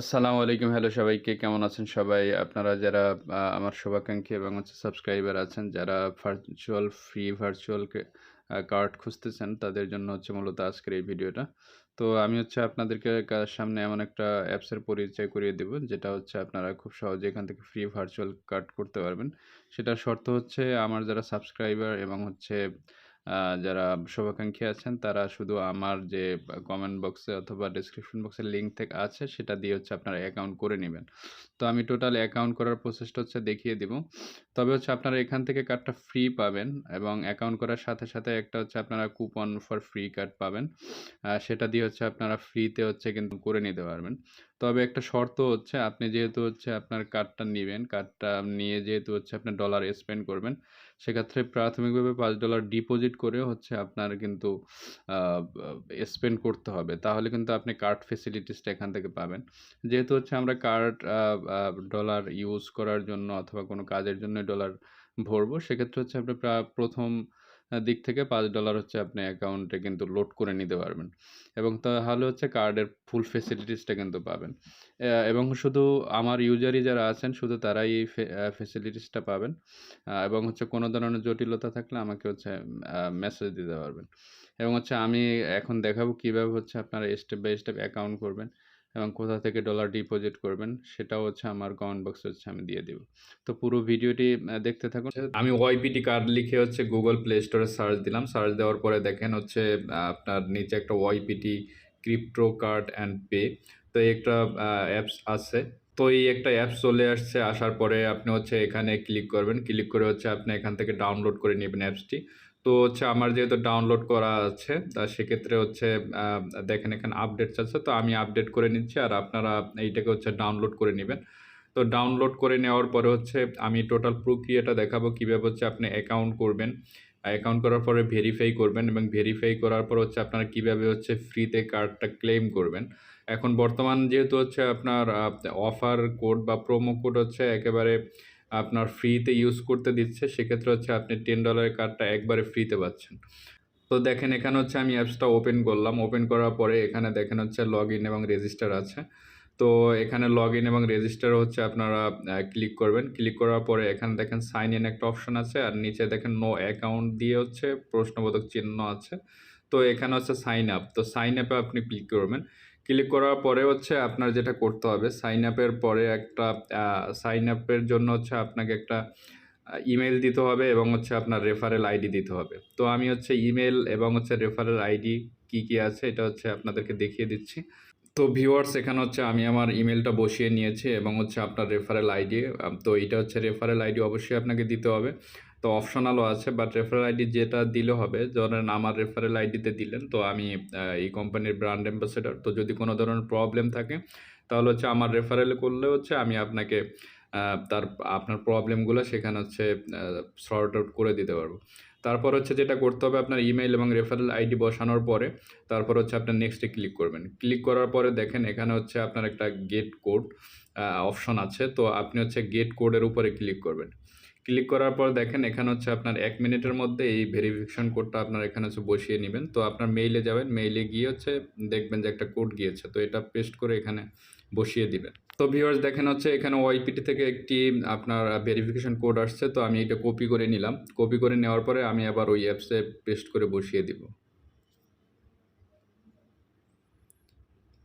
আসসালামু আলাইকুম হ্যালো সবাইকে কেমন আছেন সবাই আপনারা যারা আমার শুভাকাঙ্ক্ষী এবং হচ্ছে সাবস্ক্রাইবার আছেন, যারা ভার্চুয়াল ফ্রি ভার্চুয়াল কার্ড খুঁজতেছেন, তাদের জন্য হচ্ছে মূলত আজকের এই ভিডিওটা। তো আমি হচ্ছে আপনাদেরকে সামনে এমন একটা অ্যাপসের পরিচয় করিয়ে দেব, যেটা হচ্ছে আপনারা খুব সহজে এখান থেকে ফ্রি ভার্চুয়াল কার্ড করতে পারবেন। সেটার শর্ত হচ্ছে, আমার যারা সাবস্ক্রাইবার এবং হচ্ছে যারা শুভাকাঙ্ক্ষী আছেন তারা শুধু আমার যে কমেন্ট বক্সে অথবা ডেসক্রিপশন বক্সের লিঙ্ক থেকে আছে সেটা দিয়ে হচ্ছে আপনারা অ্যাকাউন্ট করে নেবেন তো আমি টোটাল অ্যাকাউন্ট করার প্রসেসটা হচ্ছে দেখিয়ে দিব। তবে হচ্ছে আপনারা এখান থেকে কার্ডটা ফ্রি পাবেন এবং অ্যাকাউন্ট করার সাথে, সাথে একটা হচ্ছে আপনারা কুপন ফর ফ্রি কার্ড পাবেন। সেটা দিয়ে হচ্ছে আপনারা ফ্রিতে হচ্ছে কিন্তু করে নিতে পারবেন। তবে একটা শর্ত হচ্ছে আপনি যেহেতু হচ্ছে আপনার কার্ডটা নিবেন, কার্ডটা নিয়ে যেহেতু হচ্ছে আপনি ডলার স্পেন্ড করবেন, সেক্ষেত্রে প্রাথমিকভাবে $৫ ডিপোজিট করে হচ্ছে আপনার কিন্তু স্পেন্ড করতে হবে। তাহলে কিন্তু আপনি কার্ড ফেসিলিটিসটা এখান থেকে পাবেন। যেহেতু হচ্ছে আমরা কার্ড ডলার ইউজ করার জন্য অথবা কোনো কাজের জন্য ডলার ভরবো, সেক্ষেত্রে হচ্ছে আপনি প্রা ১ম আ দিক থেকে $৫ হচ্ছে আপনি অ্যাকাউন্টে কিন্তু লোড করে নিতে পারবেন। এবং তাহলে হচ্ছে কার্ডের ফুল ফেসিলিটিসটা কিন্তু পাবেন। এবং শুধু আমার ইউজারই যারা আছেন, শুধু তারাই এই ফেসিলিটিসটা পাবেন। এবং হচ্ছে কোনো ধরনের জটিলতা থাকলে আমাকে হচ্ছে মেসেজ দিতে পারবেন। এবং হচ্ছে আমি এখন দেখাবো কীভাবে হচ্ছে আপনারা স্টেপ বাই স্টেপ অ্যাকাউন্ট করবেন এবং কোথা থেকে ডলার ডিপোজিট করবেন সেটাও হচ্ছে আমার কমেন্ট বক্সে হচ্ছে আমি দিয়ে দিব। তো পুরো ভিডিওটি দেখতে থাকুন। আমি ওয়াইপিটি কার্ড লিখে হচ্ছে গুগল প্লে স্টোরে সার্চ দিলাম। সার্চ দেওয়ার পরে দেখেন হচ্ছে আপনার নিচে একটা YPT crypto card and pay তো একটা অ্যাপস আছে। তো এই একটা অ্যাপস চলে আসছে, আসার পরে আপনি হচ্ছে এখানে ক্লিক করবেন। ক্লিক করে হচ্ছে আপনি এখান থেকে ডাউনলোড করে নেবেন অ্যাপসটি। তো হচ্ছে আমার যেহেতু ডাউনলোড করা আছে, তা সেক্ষেত্রে হচ্ছে দেখেন এখানে আপডেট চাচ্ছে। তো আমি আপডেট করে নিচ্ছি আর আপনারা এইটাকে হচ্ছে ডাউনলোড করে নেবেন তো ডাউনলোড করে নেওয়ার পরে হচ্ছে আমি টোটাল প্রক্রিয়াটা দেখাবো কীভাবে হচ্ছে আপনি অ্যাকাউন্ট করবেন। অ্যাকাউন্ট করার পরে ভেরিফাই করবেন এবং ভেরিফাই করার পর হচ্ছে আপনারা কীভাবে হচ্ছে ফ্রিতে কার্ডটা ক্লেইম করবেন। এখন বর্তমান যেহেতু হচ্ছে আপনার অফার কোড বা প্রোমো কোড হচ্ছে একেবারে আপনার ফ্রিতে ইউজ করতে দিচ্ছে, সেক্ষেত্রে হচ্ছে আপনি $10 এর কার্ডটা একবারে ফ্রিতে পাচ্ছেন। তো দেখেন এখানে হচ্ছে আমি অ্যাপসটা ওপেন করলাম। ওপেন করার পরে এখানে দেখেন হচ্ছে লগইন এবং রেজিস্টার আছে। তো এখানে লগইন এবং রেজিস্টার হচ্ছে আপনারা ক্লিক করবেন। ক্লিক করার পরে এখানে দেখেন সাইন ইন একটা অপশন আছে আর নিচে দেখেন নো অ্যাকাউন্ট দিয়ে হচ্ছে প্রশ্নবোধক চিহ্ন আছে। তো এখানে হচ্ছে সাইন আপ। তো সাইন আপে আপনি ক্লিক করবেন। ক্লিক করার পরে হচ্ছে আপনার যেটা করতে হবে সাইন আপের পরে একটা সাইন আপের জন্য হচ্ছে আপনাকে একটা ইমেল দিতে হবে এবং হচ্ছে আপনার রেফারেল আইডি দিতে হবে। তো আমি হচ্ছে ইমেল এবং হচ্ছে রেফারেল আইডি কি, কি আছে এটা হচ্ছে আপনাদেরকে দেখিয়ে দিচ্ছি। তো ভিউয়ার্স এখানে হচ্ছে আমি আমার ইমেলটা বসিয়ে নিয়েছি এবং হচ্ছে আপনার রেফারেল আইডি তো এইটা হচ্ছে রেফারেল আইডি অবশ্যই আপনাকে দিতে হবে। তো অপশনালও আছে বাট রেফারেল আইডি যেটা দিলে হবে, ধরেন আমার রেফারেল আইডিতে দিলেন, তো আমি এই কোম্পানির ব্র্যান্ড অ্যাম্বাসেডর। তো যদি কোনো ধরনের প্রবলেম থাকে, তাহলে হচ্ছে আমার রেফারেলে করলে হচ্ছে আমি আপনাকে তার, আপনার প্রবলেমগুলো সেখানে হচ্ছে আ সর্ট আউট করে দিতে পারব। তারপর হচ্ছে যেটা করতে হবে আপনার ইমেইল এবং রেফারেল আইডি বসানোর পরে, তারপর হচ্ছে আপনার নেক্সট ক্লিক করবেন। ক্লিক করার পরে দেখেন এখানে হচ্ছে আপনার একটা গেট কোড অপশন আছে। তো আপনি হচ্ছে গেট কোডের উপরে ক্লিক করবেন। ক্লিক করার পর দেখেন, এখানে হচ্ছে আপনার এক মিনিটের মধ্যে এই ভেরিফিকেশন কোডটা আপনার এখানে হচ্ছে বসিয়ে নেবেন তো আপনার মেইলে যাবেন। মেইলে গিয়ে হচ্ছে দেখবেন যে একটা কোড গিয়েছে। তো এটা পেস্ট করে এখানে বসিয়ে দিবেন। তো ভিউয়ার্স দেখেন হচ্ছে এখানে ওয়াইপিটি থেকে একটি আপনার ভেরিফিকেশন কোড আসছে। তো আমি এটা কপি করে নিলাম। কপি করে নেওয়ার পরে আমি আবার ওই অ্যাপসে পেস্ট করে বসিয়ে দিব।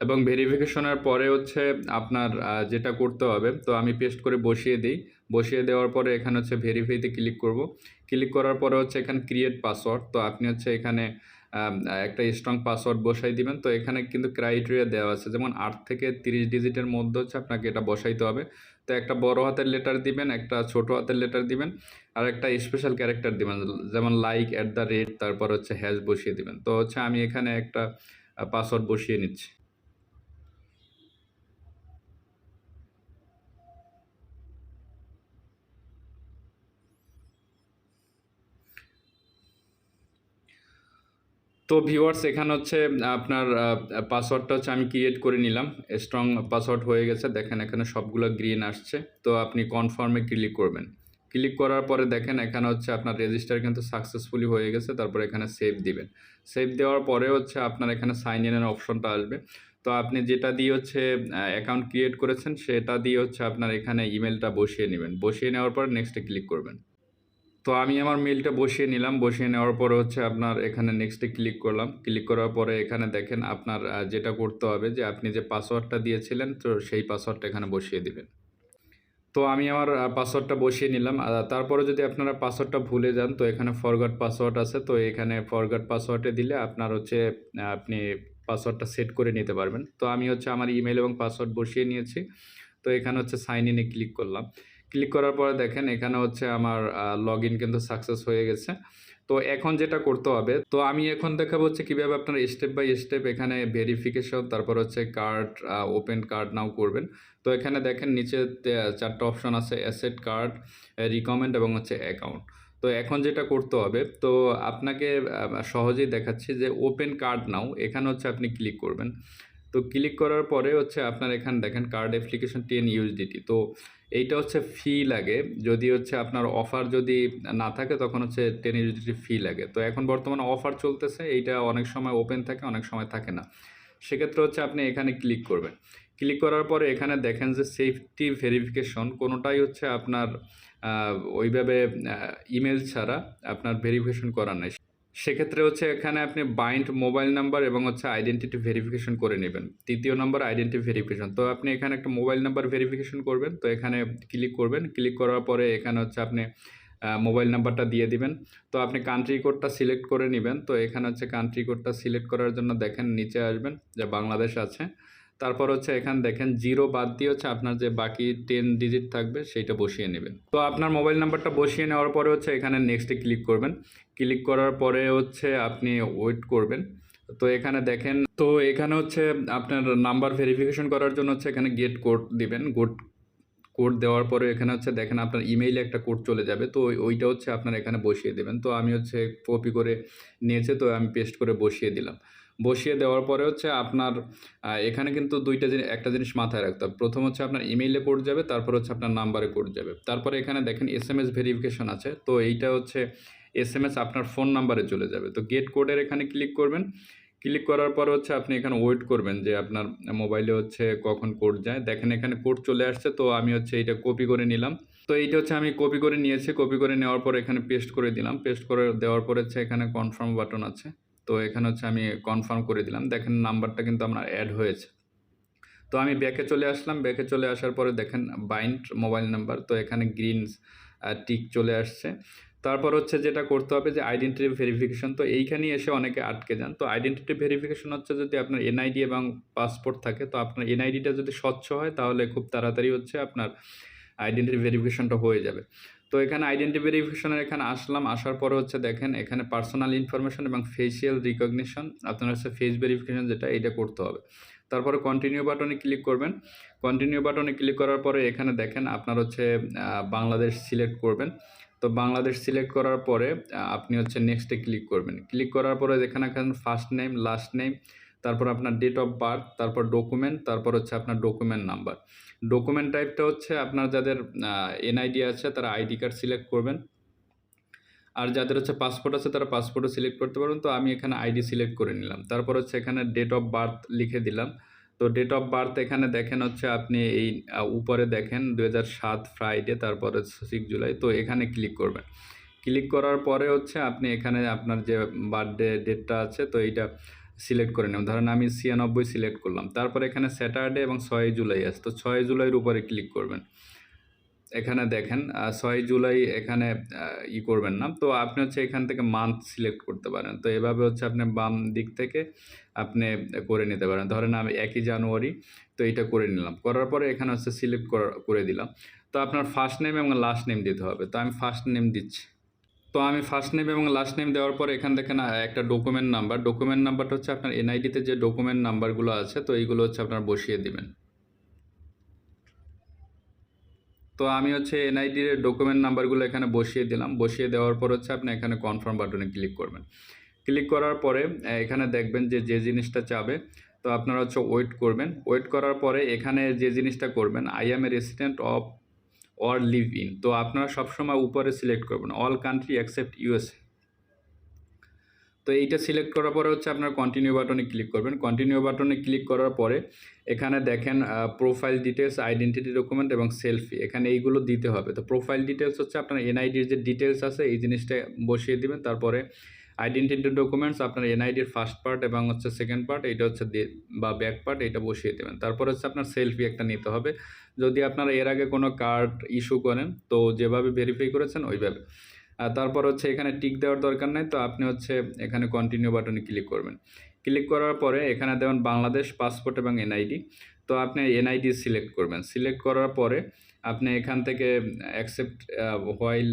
এবং ভেরিফিকেশনের পরে হচ্ছে আপনার যেটা করতে হবে, তো আমি পেস্ট করে বসিয়ে দেই। বসিয়ে দেওয়ার পরে এখানে হচ্ছে ভেরিফাইতে ক্লিক করব। ক্লিক করার পরে হচ্ছে এখানে ক্রিয়েট পাসওয়ার্ড। তো আপনি হচ্ছে এখানে একটা স্ট্রং পাসওয়ার্ড বসাই দিবেন। তো এখানে কিন্তু ক্রাইটেরিয়া দেওয়া আছে। যেমন আট থেকে ৩০ ডিজিটের মধ্যে হচ্ছে আপনাকে এটা বসাইতে হবে। তো একটা বড় হাতের লেটার দিবেন, একটা ছোট হাতের লেটার দিবেন আর একটা স্পেশাল ক্যারেক্টার দিবেন। যেমন লাইক, অ্যাট দ্য রেট তারপর হচ্ছে হ্যাশ বসিয়ে দিবেন। তো হচ্ছে আমি এখানে একটা পাসওয়ার্ড বসিয়ে নিচ্ছি। তো ভিউয়ার্স এখানে হচ্ছে, আপনার পাসওয়ার্ডটা হচ্ছে আমি ক্রিয়েট করে নিলাম। স্ট্রং পাসওয়ার্ড হয়ে গেছে। দেখেন, এখানে সবগুলো গ্রিন আসছে। তো আপনি কনফার্মে ক্লিক করবেন। ক্লিক করার পরে দেখেন, এখানে হচ্ছে আপনার রেজিস্টার কিন্তু সাকসেসফুলি হয়ে গেছে। তারপরে এখানে সেভ দিবেন। সেভ দেওয়ার পরে হচ্ছে আপনার এখানে সাইন ইন এর অপশনটা আসবে। তো আপনি যেটা দিয়ে হচ্ছে অ্যাকাউন্ট ক্রিয়েট করেছেন, সেটা দিয়ে হচ্ছে আপনার এখানে ইমেলটা বসিয়ে নেবেন বসিয়ে নেওয়ার পর নেক্সটে ক্লিক করবেন তো আমি আমার মেলটা বসিয়ে নিলাম। বসিয়ে নেওয়ার পরে হচ্ছে আপনার এখানে নেক্সটে ক্লিক করলাম। ক্লিক করার পরে এখানে দেখেন আপনার যেটা করতে হবে যে আপনি যে পাসওয়ার্ডটা দিয়েছিলেন, তো সেই পাসওয়ার্ডটা এখানে বসিয়ে দিবেন। তো আমি আমার পাসওয়ার্ডটা বসিয়ে নিলাম। তারপরে যদি আপনারা পাসওয়ার্ডটা ভুলে যান, তো এখানে ফরগট পাসওয়ার্ড আছে। তো এখানে ফরগট পাসওয়ার্ডে দিলে আপনার হচ্ছে আপনি পাসওয়ার্ডটা সেট করে নিতে পারবেন। তো আমি হচ্ছে আমার ইমেল এবং পাসওয়ার্ড বসিয়ে নিয়েছি। তো এখানে হচ্ছে সাইন ইনে ক্লিক করলাম। ক্লিক করার পরে দেখেন এখানে হচ্ছে আমার লগ কিন্তু সাকসেস হয়ে গেছে। তো এখন যেটা করতে হবে, তো আমি এখন দেখাবো হচ্ছে কীভাবে আপনার স্টেপ বাই স্টেপ এখানে ভেরিফিকেশন তারপর হচ্ছে কার্ড ওপেন কার্ড নাও করবেন। তো এখানে দেখেন নিচে চারটা অপশন আছে অ্যাসেট কার্ড রিকমেন্ড এবং হচ্ছে অ্যাকাউন্ট তো এখন যেটা করতে হবে, তো আপনাকে সহজেই দেখাচ্ছি যে ওপেন কার্ড নাও, এখানে হচ্ছে আপনি ক্লিক করবেন। তো ক্লিক করার পরে হচ্ছে আপনার এখানে দেখেন কার্ড অ্যাপ্লিকেশন টেন ইউএসডিটি তো এইটা হচ্ছে ফি লাগে। যদি হচ্ছে আপনার অফার যদি না থাকে, তখন হচ্ছে টেন ইউএসডিটি ফি লাগে। তো এখন বর্তমানে অফার চলতেছে, এইটা অনেক সময় ওপেন থাকে, অনেক সময় থাকে না। সেক্ষেত্রে হচ্ছে আপনি এখানে ক্লিক করবেন। ক্লিক করার পরে এখানে দেখেন যে সেফটি ভেরিফিকেশন কোনোটাই হচ্ছে আপনার ওইভাবে ইমেল ছাড়া আপনার ভেরিফিকেশন করার নাই। সেক্ষেত্রে হচ্ছে এখানে আপনি বাইন্ড মোবাইল নাম্বার এবং হচ্ছে আইডেন্টিটি ভেরিফিকেশন করে নেবেন। তৃতীয় নম্বর আইডেন্টি ভেরিফিকেশন তো আপনি এখানে একটা মোবাইল নাম্বার ভেরিফিকেশন করবেন। তো এখানে ক্লিক করবেন। ক্লিক করার পরে এখানে হচ্ছে আপনি মোবাইল নাম্বারটা দিয়ে দিবেন। তো আপনি কান্ট্রি কোডটা সিলেক্ট করে নেবেন। তো এখানে হচ্ছে কান্ট্রি কোডটা সিলেক্ট করার জন্য দেখেন, নিচে আসবেন। যে বাংলাদেশ আছে। তারপর হচ্ছে এখানে দেখেন জিরো বাদ দিয়ে হচ্ছে আপনার যে বাকি টেন ডিজিট থাকবে সেইটা বসিয়ে নেবেন। তো আপনার মোবাইল নাম্বারটা বসিয়ে নেওয়ার পরে হচ্ছে এখানে নেক্সটে ক্লিক করবেন। ক্লিক করার পরে হচ্ছে আপনি ওয়েট করবেন। তো এখানে দেখেন, তো এখানে হচ্ছে আপনার নাম্বার ভেরিফিকেশন করার জন্য হচ্ছে এখানে গেট কোড দিবেন। গোট কোড দেওয়ার পরে এখানে হচ্ছে দেখেন আপনার ইমেইলে একটা কোড চলে যাবে। তো ওইটা হচ্ছে আপনার এখানে বসিয়ে দেবেন। তো আমি হচ্ছে কপি করে নিয়েছে, তো আমি পেস্ট করে বসিয়ে দিলাম। বসিয়ে দেওয়ার পরে হচ্ছে আপনার এখানে কিন্তু দুইটা জিনিস, একটা জিনিস মাথায় রাখতে হবে। প্রথম হচ্ছে আপনার ইমেইলে কোড যাবে, তারপর হচ্ছে আপনার নাম্বারে কোড যাবে। তারপরে এখানে দেখেন এস এম এস ভেরিফিকেশন আছে। তো এইটা হচ্ছে এস এম এস আপনার ফোন নাম্বারে চলে যাবে। তো গেট কোডের এখানে ক্লিক করবেন। ক্লিক করার পর হচ্ছে আপনি এখানে ওয়েট করবেন যে আপনার মোবাইলে হচ্ছে কখন কোড যায়। দেখেন এখানে কোড চলে আসছে, তো আমি হচ্ছে এইটা কপি করে নিলাম। তো এইটা হচ্ছে আমি কপি করে নিয়েছি। কপি করে নেওয়ার পর এখানে পেস্ট করে দিলাম। পেস্ট করে দেওয়ার পর হচ্ছে এখানে কনফার্ম বাটন আছে। তো এখানে হচ্ছে আমি কনফার্ম করে দিলাম। দেখেন নাম্বারটা কিন্তু আমার অ্যাড হয়েছে। তো আমি ব্যাকে চলে আসলাম। ব্যাকে চলে আসার পরে দেখেন বাইন্ড মোবাইল নাম্বার তো এখানে গ্রিন টিক চলে আসছে। তারপর হচ্ছে যেটা করতে হবে যে আইডেন্টিটি ভেরিফিকেশন তো এইখানেই এসে অনেকে আটকে যান। তো আইডেন্টিটি ভেরিফিকেশন হচ্ছে যদি আপনার এনআইডি এবং পাসপোর্ট থাকে, তো আপনার এনআইডিটা যদি স্বচ্ছ হয়, তাহলে খুব তাড়াতাড়ি হচ্ছে আপনার আইডেন্টিটি ভেরিফিকেশনটা হয়ে যাবে। তো এখানে আইডেন্টি ভেরিফিকেশনের এখানে আসলাম, আসার পরে হচ্ছে দেখেন, এখানে পার্সোনাল ইনফরমেশন এবং ফেসিয়াল রিকগনিশন আপনার হচ্ছে ফেস ভেরিফিকেশন যেটা এটা করতে হবে। তারপরে কন্টিনিউ বাটনে ক্লিক করবেন। কন্টিনিউ বাটনে ক্লিক করার পরে এখানে দেখেন, আপনার হচ্ছে বাংলাদেশ সিলেক্ট করবেন। তো বাংলাদেশ সিলেক্ট করার পরে আপনি হচ্ছে নেক্সটে ক্লিক করবেন। ক্লিক করার পরে যেখানে এখানে ফার্স্ট নেম লাস্ট নেম তারপর আপনার ডেট অফ বার্থ তারপর ডকুমেন্ট তারপর হচ্ছে আপনার ডকুমেন্ট নাম্বার ডকুমেন্ট টাইপটা হচ্ছে আপনার যাদের এনআইডি আছে তারা আইডি কার্ড সিলেক্ট করবেন। আর যাদের হচ্ছে পাসপোর্ট আছে তারা পাসপোর্টও সিলেক্ট করতে পারবেন। তো আমি এখানে আইডি সিলেক্ট করে নিলাম। তারপর হচ্ছে এখানে ডেট অফ বার্থ লিখে দিলাম। তো ডেট অফ বার্থ এখানে দেখেন হচ্ছে আপনি এই উপরে দেখেন দু সাত ফ্রাইডে তারপরে সিক্স জুলাই তো এখানে ক্লিক করবেন। ক্লিক করার পরে হচ্ছে আপনি এখানে আপনার যে বার্থডে ডেটটা আছে, তো এইটা সিলেক্ট করে নেবেন ধরেন আমি ছিয়ানব্বই সিলেক্ট করলাম। তারপর এখানে স্যাটারডে এবং ছয় জুলাই আছে। তো ছয় জুলাইয়ের উপরে ক্লিক করবেন। এখানে দেখেন ছয় জুলাই এখানে ই করবেন না। তো আপনি হচ্ছে এখান থেকে মান্থ সিলেক্ট করতে পারেন। তো এভাবে হচ্ছে আপনি বাম দিক থেকে আপনি করে নিতে পারেন। ধরেন আমি একই জানুয়ারি, তো এটা করে নিলাম। করার পরে এখানে হচ্ছে সিলেক্ট করে দিলাম। তো আপনার ফার্স্ট নেম এবং লাস্ট নেম দিতে হবে। তো আমি ফার্স্ট নেম দিচ্ছি। তো আমি ফার্স্ট নেম এবং লাস্ট নেম দেওয়ার পর এখান দেখেন আহ, একটা ডকুমেন্ট নাম্বার ডকুমেন্ট নাম্বারটা হচ্ছে আপনার এনআইডিতে যে ডকুমেন্ট নাম্বারগুলো আছে তো এইগুলো হচ্ছে আপনার বসিয়ে দিবেন। তো আমি হচ্ছে এনআইডির ডকুমেন্ট নাম্বারগুলো এখানে বসিয়ে দিলাম। বসিয়ে দেওয়ার পর হচ্ছে আপনি এখানে কনফার্ম বাটনে ক্লিক করবেন। ক্লিক করার পরে এখানে দেখবেন যে যে জিনিসটা চাবে তো আপনারা হচ্ছে ওয়েট করবেন। ওয়েট করার পরে এখানে যে জিনিসটা করবেন I am a resident of or live in তো আপনারা সবসময় উপরে সিলেক্ট করবেন। অল কান্ট্রি অ্যাকসেপ্ট ইউএসএ তো এইটা সিলেক্ট করার পরে হচ্ছে আপনার কন্টিনিউ বাটনে ক্লিক করবেন। কন্টিনিউ বাটনে ক্লিক করার পরে এখানে দেখেন প্রোফাইল ডিটেলস আইডেন্টিটি ডকুমেন্ট এবং সেলফি এখানে এইগুলো দিতে হবে। তো প্রোফাইল ডিটেলস হচ্ছে আপনার এনআইডির যে ডিটেলস আছে, এই জিনিসটা বসিয়ে দিবেন। তারপরে আইডেন্টিটি ডকুমেন্টস আপনার এনআইডির ফার্স্ট পার্ট এবং হচ্ছে সেকেন্ড পার্ট এইটা হচ্ছে বা ব্যাক পার্ট এটা বসিয়ে দেবেন। তারপর হচ্ছে আপনার সেলফি একটা নিতে হবে। যদি আপনারা এর আগে কোনো কার্ড ইস্যু করেন, তো যেভাবে ভেরিফাই করেছেন, ওইভাবে। আর তারপর হচ্ছে এখানে টিক দেওয়ার দরকার নেই, তো আপনি হচ্ছে এখানে কন্টিনিউ বাটনে ক্লিক করবেন। ক্লিক করার পরে এখানে দেবেন বাংলাদেশ পাসপোর্ট এবং এনআইডি তো আপনি এনআইডি সিলেক্ট করবেন। সিলেক্ট করার পরে আপনি এখান থেকে অ্যাকসেপ্ট হোয়াইল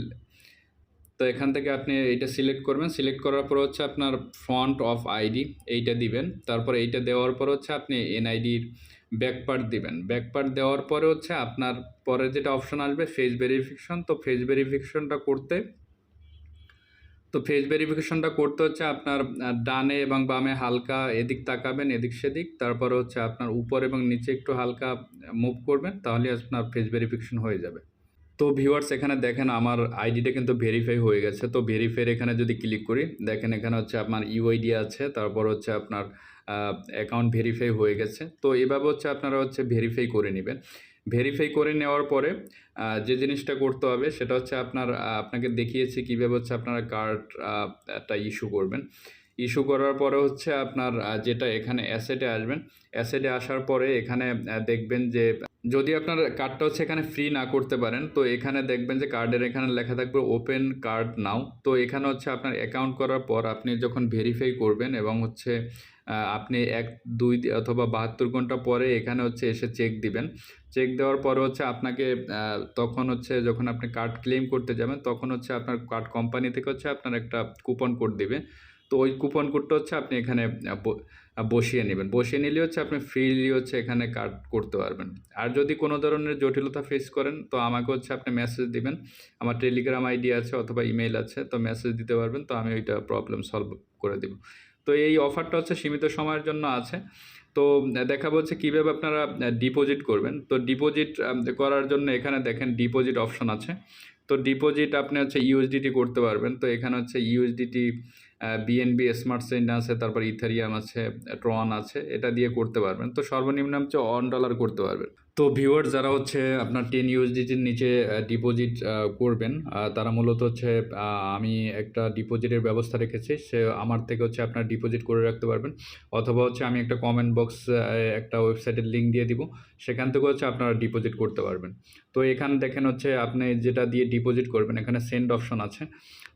তো এখান থেকে আপনি এইটা সিলেক্ট করবেন। সিলেক্ট করার পর হচ্ছে আপনার ফ্রন্ট অফ আইডি এইটা দিবেন। তারপর এইটা দেওয়ার পর হচ্ছে আপনি এনআইডির ব্যাক পার্ট দিবেন। ব্যাক পার্ট দেওয়ার পরে হচ্ছে আপনার পরে যেটা অপশন আসবে ফেস ভেরিফিকেশন তো ফেস ভেরিফিকেশনটা করতে, তো ফেস ভেরিফিকেশনটা করতে হচ্ছে আপনার ডানে এবং বামে হালকা এদিক তাকাবেন, এদিক সেদিক। তারপর হচ্ছে আপনার উপর এবং নিচে একটু হালকা মুভ করবেন তাহলে আপনার ফেস ভেরিফিকেশন হয়ে যাবে। তো ভিউয়ার্স এখানে দেখেন আমার আইডিটা কিন্তু ভেরিফাই হয়ে গেছে। তো ভেরিফাইয়ের এখানে যদি ক্লিক করি, দেখেন এখানে হচ্ছে আপনার ইউআইডি আছে, তারপর হচ্ছে আপনার অ্যাকাউন্ট ভেরিফাই হয়ে গেছে। তো এভাবে হচ্ছে আপনারা হচ্ছে ভেরিফাই করে নেবেন। ভেরিফাই করে নেওয়ার পরে যে জিনিসটা করতে হবে, সেটা হচ্ছে আপনার আপনাকে দেখিয়েছি কীভাবে হচ্ছে আপনারা কার্ড একটা ইস্যু করবেন। ইস্যু করার পরে হচ্ছে আপনার যেটা এখানে অ্যাসেটে আসবেন। অ্যাসেটে আসার পরে এখানে দেখবেন যে যদি আপনার কার্ডটা হচ্ছে এখানে ফ্রি না করতে পারেন, তো এখানে দেখবেন যে কার্ডের এখানে লেখা থাকবে ওপেন কার্ড নাও তো এখানে হচ্ছে আপনার অ্যাকাউন্ট করার পর আপনি যখন ভেরিফাই করবেন এবং হচ্ছে আপনি এক, দুই অথবা বাহাত্তর ঘণ্টা পরে এখানে হচ্ছে এসে চেক দিবেন। চেক দেওয়ার পরে হচ্ছে আপনাকে তখন হচ্ছে যখন আপনি কার্ড ক্লেম করতে যাবেন, তখন হচ্ছে আপনার কার্ড কোম্পানি থেকে হচ্ছে আপনার একটা কুপন কোড দিবে। তো ওই কুপন কোডটা হচ্ছে আপনি এখানে বসিয়ে নেবেন। বসিয়ে নিলে হচ্ছে আপনি ফ্রিলি হচ্ছে এখানে কার্ড করতে পারবেন। আর যদি কোনো ধরনের জটিলতা ফেস করেন, তো আমাকে হচ্ছে আপনি মেসেজ দিবেন। আমার টেলিগ্রাম আইডি আছে অথবা ইমেল আছে, তো মেসেজ দিতে পারবেন। তো আমি ওইটা প্রবলেম সলভ করে দেব। তো এই অফারটা হচ্ছে সীমিত সময়ের জন্য আছে। তো দেখা দেখাবো হচ্ছে কীভাবে আপনারা ডিপোজিট করবেন? তো ডিপোজিট করার জন্য এখানে দেখেন ডিপোজিট অপশন আছে। তো ডিপোজিট আপনি হচ্ছে ইউএসডিটি করতে পারবেন। তো এখানে হচ্ছে ইউএসডিটি বিএনবি স্মার্ট সেন্ট আছে, তারপর ইথারিয়াম আছে ট্রন আছে, এটা দিয়ে করতে পারবেন। তো সর্বনিম্ন হচ্ছে অন ডলার করতে পারবেন। তো ভিউয়ার যারা হচ্ছে আপনার টেন ইউএসডিটির নিচে ডিপোজিট করবেন তারা মূলত হচ্ছে আমি একটা ডিপোজিটের ব্যবস্থা রেখেছি, সে আমার থেকে হচ্ছে আপনার ডিপোজিট করে রাখতে পারবেন, অথবা হচ্ছে আমি একটা কমেন্ট বক্স একটা ওয়েবসাইটের লিঙ্ক দিয়ে দিব, সেখান থেকে হচ্ছে আপনারা ডিপোজিট করতে পারবেন। তো এখানে দেখেন হচ্ছে আপনি যেটা দিয়ে ডিপোজিট করবেন, এখানে সেন্ড অপশন আছে।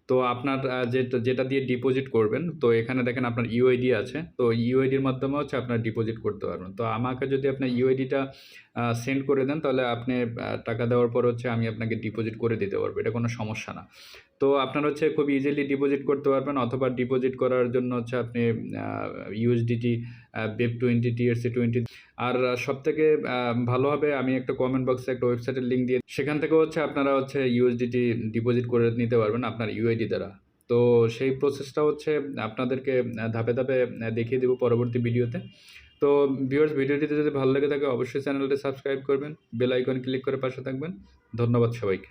তো আপনার যেটা যেটা দিয়ে ডিপোজিট করবেন, তো এখানে দেখেন আপনার ইউআইডি আছে, তো ইউআইডির মাধ্যমে হচ্ছে আপনার ডিপোজিট করতে পারবেন। তো আমাকে যদি আপনার ইউআইডিটা সেন্ড করে দেন, তাহলে আপনি টাকা দেওয়ার পর হচ্ছে আমি আপনাকে ডিপোজিট করে দিতে পারব, এটা কোনো সমস্যা না। তো আপনার হচ্ছে খুব ইজিলি ডিপোজিট করতে পারবেন অথবা ডিপোজিট করার জন্য হচ্ছে আপনি USDT BEP twenty TRC twenty আর সব থেকে ভালো হবে, আমি একটা কমেন্ট বক্সে একটা ওয়েবসাইটের লিঙ্ক দিয়ে, সেখান থেকে হচ্ছে আপনারা হচ্ছে ইউএসডিটি ডিপোজিট করে নিতে পারবেন আপনার ইউআইডি দ্বারা। তো সেই প্রসেসটা হচ্ছে আপনাদেরকে ধাপে ধাপে দেখিয়ে দেবো পরবর্তী ভিডিওতে। তো ভিউয়ার্স ভিডিওটিতে যদি ভালো লেগে থাকে, অবশ্যই চ্যানেলটি সাবস্ক্রাইব করবেন বেল আইকন ক্লিক করে পাশে থাকবেন। ধন্যবাদ সবাইকে।